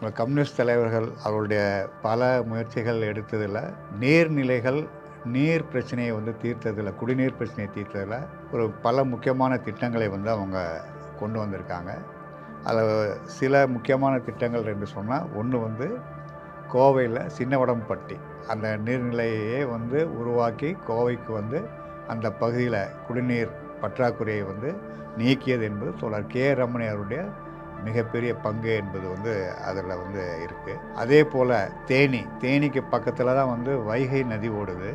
Communist தலைவர்கள் அவருடைய பல முயற்சிகள் எடுத்ததில் நீர்நிலைகள் நீர் பிரச்சனையை வந்து தீர்த்ததில் குடிநீர் பிரச்சனையை தீர்த்ததில் ஒரு பல முக்கியமான திட்டங்களை வந்து அவங்க கொண்டு வந்திருக்காங்க. அதில் சில முக்கியமான திட்டங்கள் என்று சொன்னால் ஒன்று வந்து கோவையில் சின்னவடம்பட்டி அந்த நீர்நிலையே வந்து உருவாக்கி கோவைக்கு வந்து அந்த பகுதியில் குடிநீர் பற்றாக்குறையை வந்து நீக்கியது என்பது தொடர் கே ரமணியாருடைய மிகப்பெரிய பங்கு என்பது வந்து அதில் வந்து இருக்குது அதே போல் தேனி தேனிக்கு பக்கத்தில் தான் வந்து வைகை நதி ஓடுது.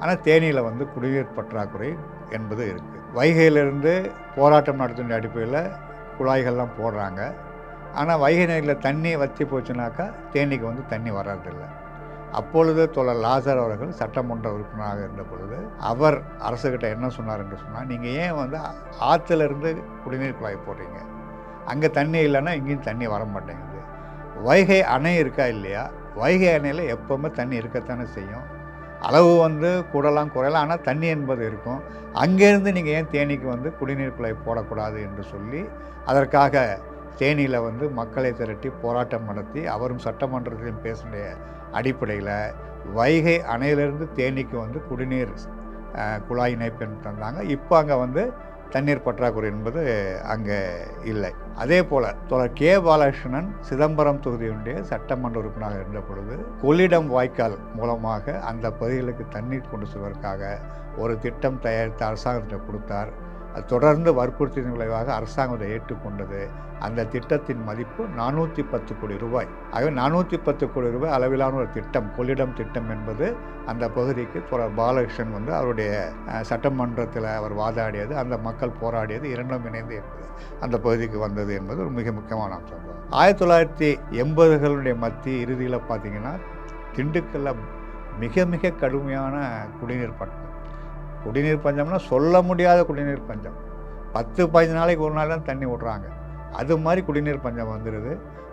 ஆனால் தேனியில் வந்து குடிநீர் பற்றாக்குறை என்பது இருக்குது வைகையிலிருந்து போராட்டம் நடத்தின அடிப்படையில் குழாய்கள்லாம் போடுறாங்க. ஆனால் வைகை நதியில் தண்ணி வற்றி போச்சுனாக்கா தேனிக்கு வந்து தண்ணி வர்றதில்லை. அப்பொழுது தோழர் லாசர் அவர்கள் சட்டமன்ற உறுப்பினராக இருந்த பொழுது அவர் அரசுக்கிட்ட என்ன சொன்னார் என்று சொன்னால் நீங்கள் ஏன் வந்து ஆற்றுலேருந்து குடிநீர் குழாய் போடுறீங்க? அங்கே தண்ணி இல்லைன்னா இங்கேயும் தண்ணி வர மாட்டேங்குது. வைகை அணை இருக்கா இல்லையா? வைகை அணையில் எப்போவுமே தண்ணி இருக்கத்தானே செய்யும். அளவு வந்து கூடலாம் குறையலாம் ஆனால் தண்ணி என்பது இருக்கும். அங்கேருந்து நீங்கள் ஏன் தேனிக்கு வந்து குடிநீர் குழாய் போடக்கூடாது என்று சொல்லி அதற்காக தேனியில் வந்து மக்களை திரட்டி போராட்டம் நடத்தி அவரும் சட்டமன்றத்திலும் பேசிய அடிப்படையில் வைகை அணையிலிருந்து தேனிக்கு வந்து குடிநீர் குழாய் இணைப்பு தந்தாங்க. இப்போ அங்கே வந்து தண்ணீர் பற்றாக்குறை என்பது அங்கே இல்லை. அதே போல் தொடர் கே பாலகிருஷ்ணன் சிதம்பரம் தொகுதியுடைய சட்டமன்ற உறுப்பினராக இருந்த பொழுது கொள்ளிடம் வாய்க்கால் மூலமாக அந்த பகுதிகளுக்கு தண்ணீர் கொண்டு செல்வதற்காக ஒரு திட்டம் தயாரித்து அரசாங்கத்திட்ட கொடுத்தார். அது தொடர்ந்து வற்புறுத்தின் விளைவாக அரசாங்கம் அதை ஏற்றுக்கொண்டது. அந்த திட்டத்தின் மதிப்பு நானூற்றி பத்து கோடி ரூபாய். ஆகவே நானூற்றி பத்து கோடி ரூபாய் அளவிலான ஒரு திட்டம் கொள்ளிடம் திட்டம் என்பது அந்த பகுதிக்கு தொடர் பாலகிருஷ்ணன் வந்து அவருடைய சட்டமன்றத்தில் அவர் வாதாடியது அந்த மக்கள் போராடியது இரண்டும் இணைந்து என்பது அந்த பகுதிக்கு வந்தது என்பது ஒரு மிக முக்கியமான அம்சம். ஆயிரத்தி தொள்ளாயிரத்தி எண்பதுகளுடைய மத்திய இறுதியில் பார்த்தீங்கன்னா திண்டுக்கல்ல மிக மிக கடுமையான குடிநீர் பட்டம் குடிநீர் பஞ்சம்னா சொல்ல முடியாத குடிநீர் பஞ்சம். பத்து பதினஞ்சு நாளைக்கு ஒரு நாள் தான் தண்ணி விட்றாங்க. அது மாதிரி குடிநீர் பஞ்சம் வந்துடுது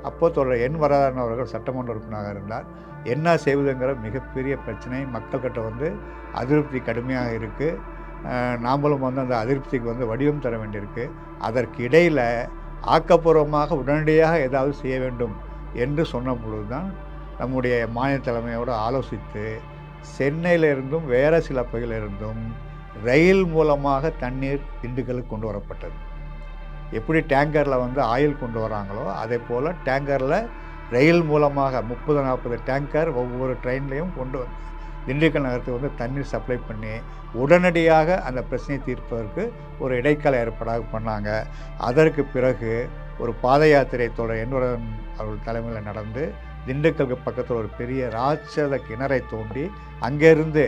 அப்போ தொடர் என் வரதாரன் அவர்கள் சட்டமன்ற உறுப்பினராக இருந்தார். என்ன செய்வதுங்கிற மிகப்பெரிய பிரச்சனை. மக்கள்கிட்ட வந்து அதிருப்தி கடுமையாக இருக்குது நாமளும் வந்து அந்த அதிருப்திக்கு வந்து வடிவம் தர வேண்டியிருக்கு. அதற்கு இடையில் ஆக்கப்பூர்வமாக உடனடியாக ஏதாவது செய்ய வேண்டும் என்று சொன்ன பொழுது தான் நம்முடைய மாநில தலைமையோடு ஆலோசித்து சென்னையிலிருந்தும் வேறு சில பகுதியிலிருந்தும் ரயில் மூலமாக தண்ணீர் திண்டுக்கலுக்கு கொண்டு வரப்பட்டது. எப்படி டேங்கரில் வந்து ஆயில் கொண்டு வராங்களோ அதே போல் டேங்கரில் ரயில் மூலமாக முப்பது நாற்பது டேங்கர் ஒவ்வொரு ட்ரெயின்லேயும் கொண்டு வந்து திண்டுக்கல் நகரத்துக்கு வந்து தண்ணீர் சப்ளை பண்ணி உடனடியாக அந்த பிரச்சனையை தீர்ப்பதற்கு ஒரு இடைக்கால ஏற்பாடாக பண்ணாங்க. அதற்கு பிறகு ஒரு பாத யாத்திரை தொடர் என்பவரன் அவர்கள் தலைமையில் நடந்து திண்டுக்கலுக்கு பக்கத்தில் ஒரு பெரிய ராட்சத கிணறை தோண்டி அங்கேருந்து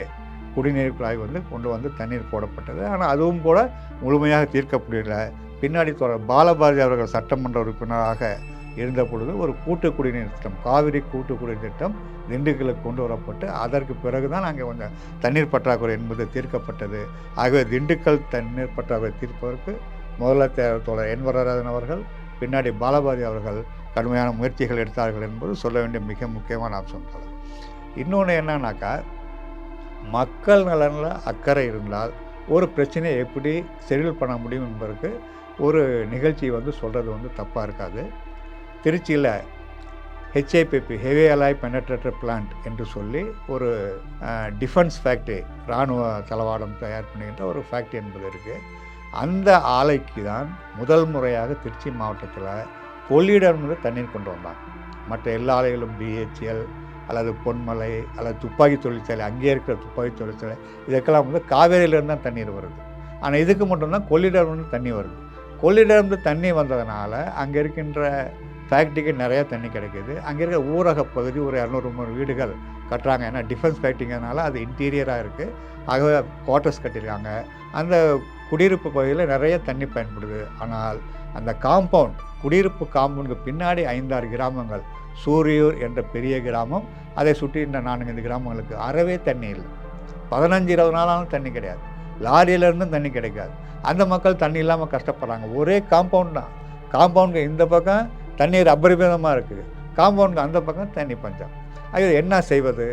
குடிநீர் குழாய் வந்து கொண்டு வந்து தண்ணீர் போடப்பட்டது. ஆனால் அதுவும் கூட முழுமையாக தீர்க்க முடியல பின்னாடி தொடர் பாலபாரதி அவர்கள் சட்டமன்ற உறுப்பினராக இருந்த பொழுது ஒரு கூட்டு குடிநீர் திட்டம் காவிரி கூட்டு குடிநீர் திட்டம் திண்டுக்கலுக்கு கொண்டு வரப்பட்டு அதற்கு பிறகு தான் அங்கே கொஞ்சம் தண்ணீர் பற்றாக்குறை என்பது தீர்க்கப்பட்டது. ஆகவே திண்டுக்கல் தண்ணீர் பற்றாக்குறை தீர்ப்பதற்கு முதல்ல தே- தோழர் என் வரராஜன் அவர்கள் பின்னாடி பாலபாரதி அவர்கள் கடுமையான முயற்சிகள் எடுத்தார்கள் என்பது சொல்ல வேண்டிய மிக முக்கியமான அம்சம் இன்னொன்று என்னன்னாக்கா மக்கள் நலனில் அக்கறை இருந்தால் ஒரு பிரச்சனையை எப்படி செடில் பண்ண முடியும் என்பதற்கு ஒரு நிகழ்ச்சி வந்து சொல்கிறது வந்து தப்பாக இருக்காது. திருச்சியில் HIPP heavy alloy penetrator plant என்று சொல்லி ஒரு டிஃபென்ஸ் ஃபேக்ட்ரி இராணுவ தளவாடம் தயார் பண்ணுகின்ற ஒரு ஃபேக்ட்ரி என்பது இருக்குது அந்த ஆலைக்கு தான் முதல் முறையாக திருச்சி மாவட்டத்தில் கொள்ளிடம்னு தண்ணீர் கொண்டு வந்தாங்க மற்ற எல்லா ஆலைகளும் பிஹெச்எல் அல்லது பொன்மலை அல்லது துப்பாக்கி தொழிற்சாலை அங்கேயே இருக்கிற துப்பாக்கி தொழிற்சாலை இதுக்கெல்லாம் வந்து காவேரியிலேருந்து தான் தண்ணீர் வருது. ஆனால் இதுக்கு மட்டும்தான் கொள்ளிடம்னு தண்ணி வருது. கொள்ளிடம்னு தண்ணி வந்ததுனால அங்கே இருக்கின்ற ஃபேக்ட்ரிக்கு நிறையா தண்ணி கிடைக்குது. அங்கே இருக்கிற ஊரக பகுதி ஒரு இரநூறு முந்நூறு வீடுகள் கட்டுறாங்க. ஏன்னா டிஃபென்ஸ் ஃபேக்ட்ரிங்கிறதுனால அது இன்டீரியராக இருக்குது ஆகவே குவார்ட்டர்ஸ் கட்டியிருக்காங்க. அந்த குடியிருப்பு பகுதியில் நிறைய தண்ணி பயன்படுது. ஆனால் அந்த காம்பவுண்ட் குடியிருப்பு காம்பவுண்டுக்கு பின்னாடி ஐந்தாறு கிராமங்கள் சூரியூர் என்ற பெரிய கிராமம் அதை சுற்றி இந்த நான்கைந்து கிராமங்களுக்கு அறவே தண்ணி இல்லை. பதினஞ்சு இருபது நாளாலும் தண்ணி கிடையாது. லாரியிலேருந்தும் தண்ணி கிடைக்காது. அந்த மக்கள் தண்ணி இல்லாமல் கஷ்டப்படுறாங்க. ஒரே காம்பவுண்ட் தான். காம்பவுண்டுக்கு இந்த பக்கம் தண்ணீர் அபரிமிதமாக இருக்குது காம்பவுண்டுக்கு அந்த பக்கம் தண்ணி பஞ்சம். அது என்ன செய்வது?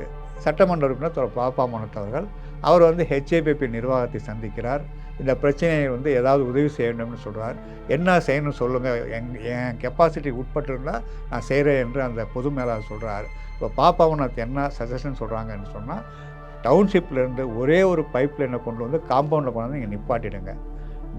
சட்டமன்ற உறுப்பினர் திரு பாப்பா மனத்தவர்கள் அவர் வந்து ஹெச்ஏபிபி நிர்வாகத்தை சந்திக்கிறார். இந்த பிரச்சனையை வந்து ஏதாவது உதவி செய்யணும்னு சொல்கிறார் என்ன செய்யணும் சொல்லுங்கள் எங் என் கெப்பாசிட்டி உட்பட்டு இருந்தால் நான் செய்கிறேன் என்று அந்த பொது மேலாளர் சொல்கிறார் இப்போ பாப்பாவனத்து என்ன சஜஷன் சொல்கிறாங்கன்னு சொன்னால் டவுன்ஷிப்லேருந்து ஒரே ஒரு பைப் லைனை கொண்டு வந்து காம்பவுண்டில் கொண்டு வந்து இங்கே நிப்பாட்டிடுங்க.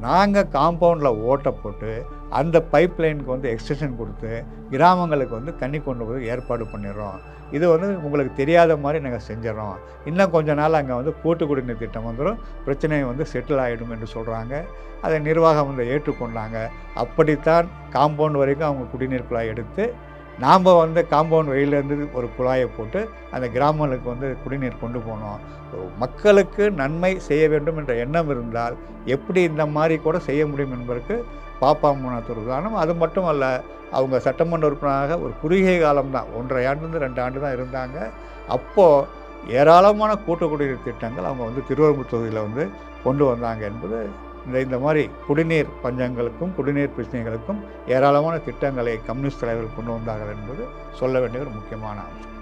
நாங்கள் காம்பவுண்டில் ஓட்டை போட்டு அந்த பைப் லைனுக்கு வந்து எக்ஸ்டென்ஷன் கொடுத்து கிராமங்களுக்கு வந்து தண்ணி கொண்டு போய் ஏற்பாடு பண்ணிடுறோம். இது வந்து உங்களுக்கு தெரியாத மாதிரி நாங்கள் செஞ்சிடறோம். இன்னும் கொஞ்ச நாள் அங்கே வந்து கூட்டு குடிநீர் திட்டம் வந்துடும் பிரச்சனை வந்து செட்டில் ஆகிடும் என்று சொல்கிறாங்க அதை நிர்வாகம் வந்து ஏற்றுக்கொண்டாங்க. அப்படித்தான் காம்பவுண்ட் வரைக்கும் அவங்க குடிநீர் குழாய் எடுத்து நாம் வந்து காம்பவுண்ட் வெளியிலேருந்து ஒரு குழாயை போட்டு அந்த கிராமங்களுக்கு வந்து குடிநீர் கொண்டு போனோம். மக்களுக்கு நன்மை செய்ய வேண்டும் என்ற எண்ணம் இருந்தால் எப்படி இந்த மாதிரி கூட செய்ய முடியும் என்பதற்கு பாப்பாமூனத்தூர் உதாரணம் அது மட்டும் அல்ல அவங்க சட்டமன்ற உறுப்பினராக ஒரு குறுகிய காலம்தான் ஒன்றரை ஆண்டுலேருந்து ரெண்டு ஆண்டு தான் இருந்தாங்க. அப்போது ஏராளமான கூட்டு குடிநீர் திட்டங்கள் அவங்க வந்து திருவள்ளூர் தொகுதியில் வந்து கொண்டு வந்தாங்க என்பது இந்த இந்த மாதிரி குடிநீர் பஞ்சங்களுக்கும் குடிநீர் பிரச்சனைகளுக்கும் ஏராளமான திட்டங்களை கம்யூனிஸ்ட் தலைவர்கள் கொண்டு வந்தார்கள் என்பது சொல்ல வேண்டிய ஒரு முக்கியமான அம்சம்.